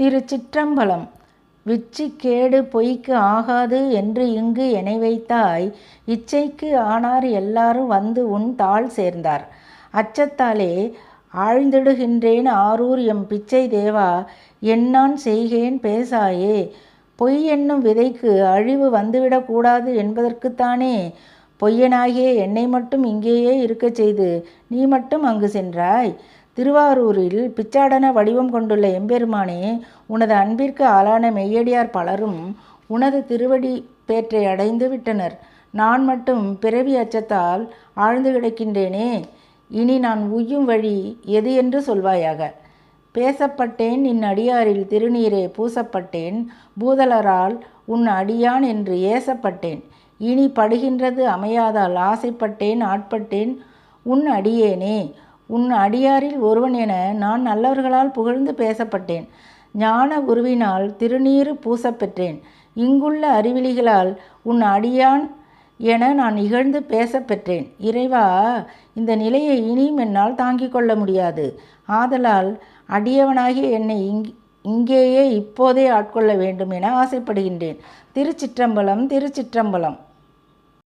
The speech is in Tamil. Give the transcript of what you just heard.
திருச்சிற்றம்பலம். விச்சி கேடு பொய்க்கு ஆகாது என்று இங்கு எனை வைத்தாய். இச்சைக்கு ஆனார் எல்லாரும் வந்து உன் தாள் சேர்ந்தார். அச்சத்தாலே ஆழ்ந்திடுகின்றேன் ஆரூர் எம் பிச்சை தேவா. என்னான் செய்கேன் பேசாயே. பொய் என்னும் விதைக்கு அழிவு வந்துவிடக்கூடாது என்பதற்குத்தானே. பொய்யனாகிய என்னை மட்டும் இங்கேயே இருக்கச் செய்து நீ மட்டும் அங்கு சென்றாய். திருவாரூரில் பிச்சாடன வடிவம் கொண்டுள்ள எம்பெருமானே உனது அன்பிற்கு ஆளான மெய்யடியார் பலரும் உனது திருவடி பேற்றை அடைந்து விட்டனர். நான் மட்டும் பிறவி அச்சத்தால் ஆழ்ந்து கிடக்கின்றேனே இனி நான் உய்யும் வழி எது என்று சொல்வாயாக. பேசப்பட்டேன் நின் அடியாரில் திருநீரே பூசப்பட்டேன் பூதலரால் உன் அடியான் என்று ஏசப்பட்டேன். இனி படுகின்றது அமையாதால் ஆசைப்பட்டேன் ஆட்பட்டேன் உன் அடியேனே. உன் அடியாரில் ஒருவன் என நான் நல்லவர்களால் புகழ்ந்து பேசப்பட்டேன். ஞான குருவினால் திருநீறு பூசப்பெற்றேன். இங்குள்ள அறிவிலிகளால் உன் அடியான் என நான் இகழ்ந்து பேசப்பெற்றேன். இறைவா இந்த நிலையை இனியும் என்னால் தாங்கிக் கொள்ள முடியாது. ஆதலால் அடியவனாகிய என்னை இங் இங்கேயே இப்போதே ஆட்கொள்ள வேண்டும் என ஆசைப்படுகின்றேன். திருச்சிற்றம்பலம் திருச்சிற்றம்பலம்.